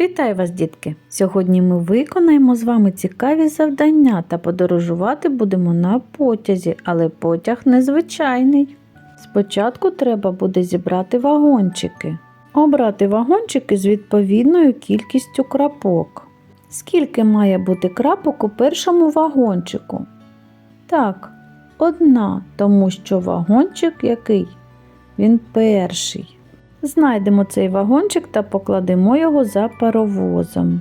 Вітаю вас, дітки! Сьогодні ми виконаємо з вами цікаві завдання та подорожувати будемо на потязі, але потяг незвичайний. Спочатку треба буде зібрати вагончики, обрати вагончики з відповідною кількістю крапок. Скільки має бути крапок у першому вагончику? Так, одна, тому що вагончик який? Він перший. Знайдемо цей вагончик та покладемо його за паровозом.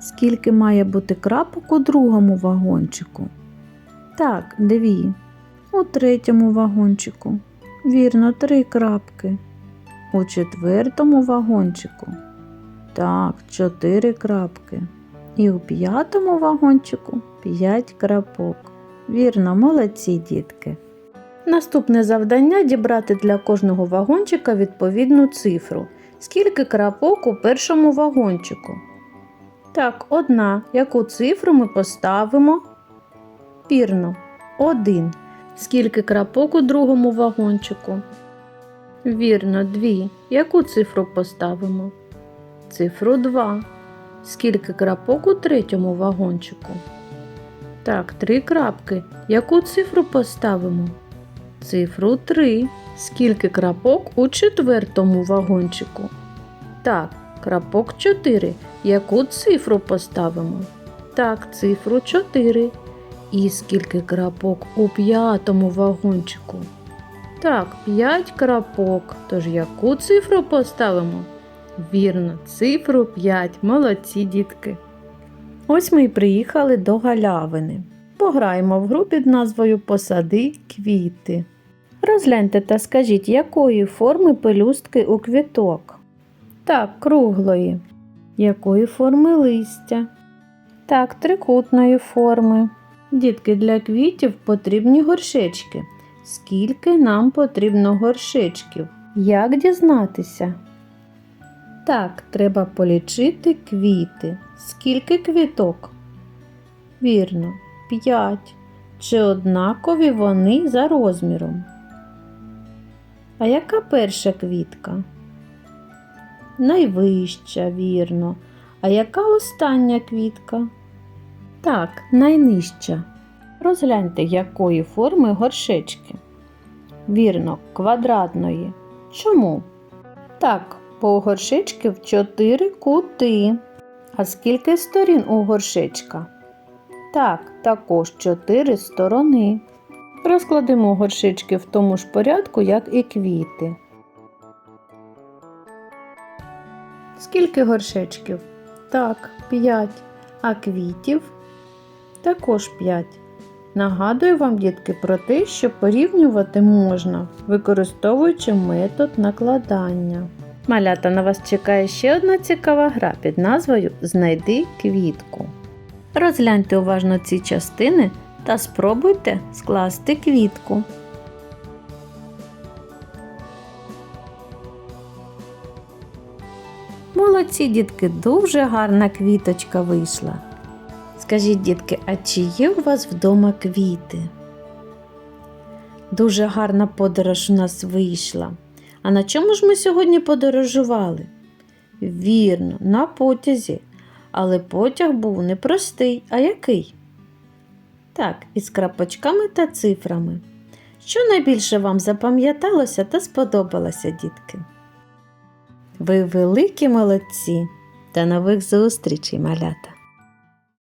Скільки має бути крапок у другому вагончику? Так, дві. У третьому вагончику. Вірно, три крапки. У четвертому вагончику. Так, чотири крапки. І у п'ятому вагончику п'ять крапок. Вірно, молодці дітки. Наступне завдання дібрати для кожного вагончика відповідну цифру. Скільки крапок у першому вагончику? Так, одна. Яку цифру ми поставимо? Вірно, один. Скільки крапок у другому вагончику? Вірно, дві. Яку цифру поставимо? Цифру 2. Скільки крапок у третьому вагончику? Так, три крапки. Яку цифру поставимо? Цифру 3. Скільки крапок у четвертому вагончику? Так, крапок 4. Яку цифру поставимо? Так, цифру 4. І скільки крапок у п'ятому вагончику? Так, 5 крапок. Тож яку цифру поставимо? Вірно, цифру 5. Молодці дітки. Ось ми й приїхали до галявини. Пограємо в гру під назвою Посади квіти. Розгляньте та скажіть, якої форми пелюстки у квіток? Так, круглої. Якої форми листя? Так, трикутної форми. Дітки, для квітів потрібні горшечки. Скільки нам потрібно горшечків? Як дізнатися? Так, треба полічити квіти. Скільки квіток? Вірно, п'ять. Чи однакові вони за розміром? А яка перша квітка? Найвища, вірно. А яка остання квітка? Так, найнижча. Розгляньте, якої форми горшечки. Вірно, квадратної. Чому? Так, бо у горшечків чотири кути. А скільки сторін у горшечка? Так, також чотири сторони. Розкладемо горшечки в тому ж порядку, як і квіти. Скільки горшечків? Так, 5. А квітів? Також 5. Нагадую вам, дітки, про те, що порівнювати можна, використовуючи метод накладання. Малята на вас чекає ще одна цікава гра під назвою Знайди квітку. Розгляньте уважно ці частини та спробуйте скласти квітку. Молодці, дітки, дуже гарна квіточка вийшла. Скажіть, дітки, а чи є у вас вдома квіти? Дуже гарна подорож у нас вийшла. А на чому ж ми сьогодні подорожували? Вірно, на потязі. Але потяг був не простий, а який? Так, із крапочками та цифрами. Що найбільше вам запам'яталося та сподобалося, дітки? Ви великі молодці! До нових зустрічей, малята!